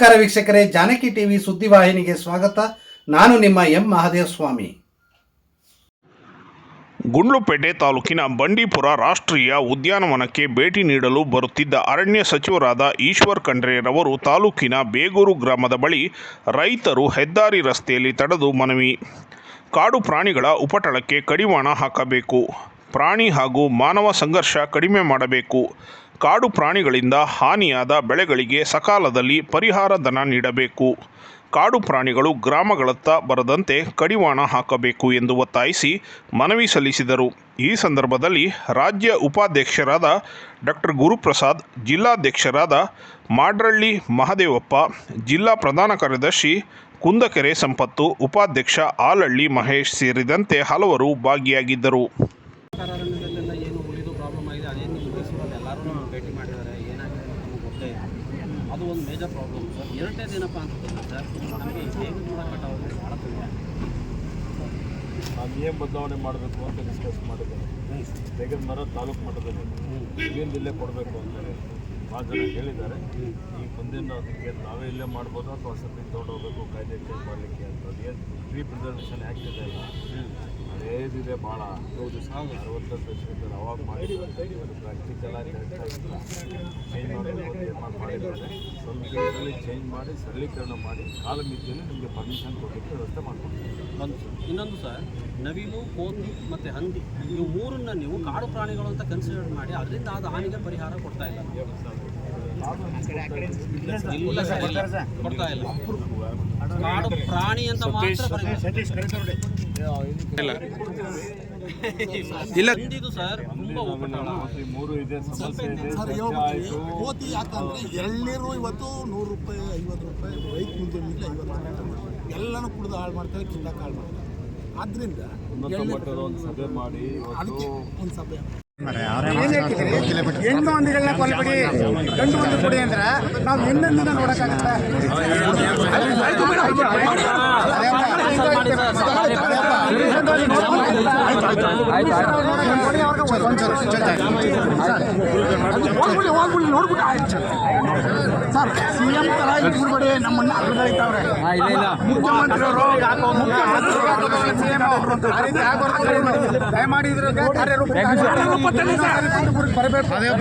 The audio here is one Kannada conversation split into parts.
ನಮಸ್ಕಾರ ವೀಕ್ಷಕರೇ, ಜಾನಕಿ ಟಿವಿ ಸುದ್ದಿವಾಹಿನಿಗೆ ಸ್ವಾಗತ. ನಾನು ನಿಮ್ಮ ಎಂ ಮಹಾದೇವ ಸ್ವಾಮಿ ಗುಂಡ್ಲುಪೇಟೆ ತಾಲೂಕಿನ ಬಂಡೀಪುರ ರಾಷ್ಟ್ರೀಯ ಉದ್ಯಾನವನಕ್ಕೆ ಭೇಟಿ ನೀಡಲು ಬರುತ್ತಿದ್ದ ಅರಣ್ಯ ಸಚಿವರಾದ ಈಶ್ವರ್ ಖಂಡ್ರೆಯರವರು ತಾಲೂಕಿನ ಬೇಗೂರು ಗ್ರಾಮದ ಬಳಿ ರೈತರು ಹೆದ್ದಾರಿ ರಸ್ತೆಯಲ್ಲಿ ತಡೆದು ಮನವಿ. ಕಾಡು ಪ್ರಾಣಿಗಳ ಉಪಟಳಕ್ಕೆ ಕಡಿವಾಣ ಹಾಕಬೇಕು. ಪ್ರಾಣಿ ಹಾಗೂ ಮಾನವ ಸಂಘರ್ಷ ಕಡಿಮೆ ಮಾಡಬೇಕು. ಕಾಡು ಪ್ರಾಣಿಗಳಿಂದ ಹಾನಿಯಾದ ಬೆಳೆಗಳಿಗೆ ಸಕಾಲದಲ್ಲಿ ಪರಿಹಾರ ಧನ ನೀಡಬೇಕು. ಕಾಡು ಪ್ರಾಣಿಗಳು ಗ್ರಾಮಗಳತ್ತ ಬರದಂತೆ ಕಡಿವಾಣ ಹಾಕಬೇಕು ಎಂದು ಒತ್ತಾಯಿಸಿ ಮನವಿ ಸಲ್ಲಿಸಿದರು. ಈ ಸಂದರ್ಭದಲ್ಲಿ ರಾಜ್ಯ ಉಪಾಧ್ಯಕ್ಷರಾದ ಡಾಕ್ಟರ್ ಗುರುಪ್ರಸಾದ್, ಜಿಲ್ಲಾಧ್ಯಕ್ಷರಾದ ಮಾಡ್ರಳ್ಳಿ ಮಹದೇವಪ್ಪ, ಜಿಲ್ಲಾ ಪ್ರಧಾನ ಕಾರ್ಯದರ್ಶಿ ಕುಂದಕೆರೆ ಸಂಪತ್ತು, ಉಪಾಧ್ಯಕ್ಷ ಆಲಳ್ಳಿ ಮಹೇಶ್ ಸೇರಿದಂತೆ ಹಲವರು ಭಾಗಿಯಾಗಿದ್ದರು. ಮಾಡಿದ್ದಾರೆ ಏನಾಗಿದೆ ನಮಗೆ ಗೊತ್ತೇ ಇಲ್ಲ. ಅದು ಒಂದು ಮೇಜರ್ ಪ್ರಾಬ್ಲಮ್ ಸರ್ ಎರಡನೇದು ಏನಪ್ಪ ಅಂತಂದ್ರೆ ಸರ್ ನಮಗೆ ಹೇಗೆ ಮಾಡೋಕ್ಕಾಗಲ್ಲ ಭಾಳ ತೊಂದರೆ ಏನ್ ಬದಲಾವಣೆ ಮಾಡಬೇಕು ಅಂತ ಡಿಸ್ಕಸ್ ಮಾಡಿದ್ದೇವೆ ತೆಗೆದ ಮರ ತಾಲೂಕು ಮಟ್ಟದಲ್ಲಿ. ಏನು ಜಿಲ್ಲೆ ಕೊಡಬೇಕು ಅಂತ ಭಾಳ ಜನ ಹೇಳಿದ್ದಾರೆ. ಈ ಮುಂದಿನ ಅದಕ್ಕೆ ನಾವೇ ಇಲ್ಲೇ ಮಾಡ್ಬೋದು? ಅಥವಾ ಸತಿ ತೊಗೊಂಡೋಗ್ಬೇಕು ಕಾಯ್ದೆ ಚೇಂಜ್ ಮಾಡಲಿಕ್ಕೆ ಅಂತ ಏನು ಟ್ರೀ ಪ್ರಿಸರ್ವೇಷನ್ ಆ್ಯಕ್ಟ್ ಇದೆ ಅಲ್ಲ? ಹಳೇದಿದೆ ಭಾಳ ಹೌದು ಸಾವಿರ ಅರವತ್ತೊಂದು ವರ್ಷದಿಂದ ಅವಾಗ ಮಾಡಿ ಪ್ರಾಕ್ಟಿಕಲ್ ಆಗಿ ಚೇಂಜ್ ಮಾಡಬೇಕು ತೀರ್ಮಾನ ಮಾಡಿದ್ದಾರೆ. ಸ್ವಲ್ಪ ಚೇಂಜ್ ಮಾಡಿ ಸರಳೀಕರಣ ಮಾಡಿ ಕಾಲಮಿತಿಯಲ್ಲಿ ನಿಮಗೆ ಪರ್ಮಿಷನ್ ಕೊಡಲಿಕ್ಕೆ ವ್ಯವಸ್ಥೆ ಮಾಡ್ಕೊಡ್ತೀವಿ. ಒಂದು ಇನ್ನೊಂದು ಸರ್ ನವಿಲು ಕೋತಿ ಮತ್ತು ಹಂದಿ ಇವು ಮೂರನ್ನ ನೀವು ಕಾಡು ಪ್ರಾಣಿಗಳು ಅಂತ ಕನ್ಸಿಡರ್ ಮಾಡಿ ಅದರಿಂದ ಆದ ಹಾನಿಗೆ ಪರಿಹಾರ ಕೊಡ್ತಾ ಇಲ್ಲ. ಕಾಡು ಪ್ರಾಣಿ ಅಂತ. ಇಲ್ಲ. ಹಿಂದಿದು ಸರ್ ತುಂಬಾ ಉಪಟಳ ಈ ಮೂರು ಇದೆ ಸಮಸ್ಯೆ ಇದೆ ಸರ್ ಚರ್ಚೆ ಹೇಳ್ಬಿಡ್ತೀನಿ. ಆಯಿತು ಕೋತಿ ಯಾಕಂದ್ರೆ ಎಳ್ನೀರು ಇವತ್ತು ನೂರು ರೂಪಾಯಿ ಐವತ್ತು ರೂಪಾಯಿ ರೈತ ಮುಂದೆ ಐವತ್ತು ರೂಪಾಯಿ ಎಲ್ಲನೂ ಕುಡಿದು ಹಾಳು ಮಾಡ್ತಾರೆ ಕಿಂದಕ್ಕೆ ಹಾಳು ಮಾಡ್ತಾರೆ. ಆದ್ರಿಂದ ಒಂದು ಸಭೆ ಮಾಡಿ ಒಂದು ಸಭೆ. ಹೆಣ್ಣು ಹಂದಿಗಳನ್ನ ಕೊಲ್ಬಿಡಿ ಗಂಡು ಹಂದಿ ಕೊಡಿ ಅಂದ್ರೆ ನಾವು ಹೆಣ್ಣನ್ನ ನೋಡಕ್ಕಾಗತ್ತೆ ಹೋಗ್ಬಿಡಿ ನೋಡ್ಬಿಟ್ಟು ಆಯ್ತು. ಸರ್ ಸಿ ಎಂ ತರ ಇಟ್ಬಿಡ್ಬೇಡಿ ನಮ್ಮನ್ನ ಅರ್ಧೈತವ್ರೆ ಮುಖ್ಯಮಂತ್ರಿಯವರು ದಯಮಾಡಿ ಇದ್ರ ಕಾರ್ಯರೂಪ ಬರಬೇಕು ಬರ್ತೇನೆ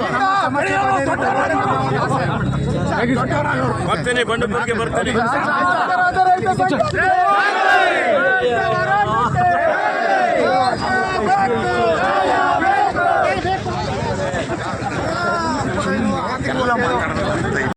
ಬರ್ತೇನೆ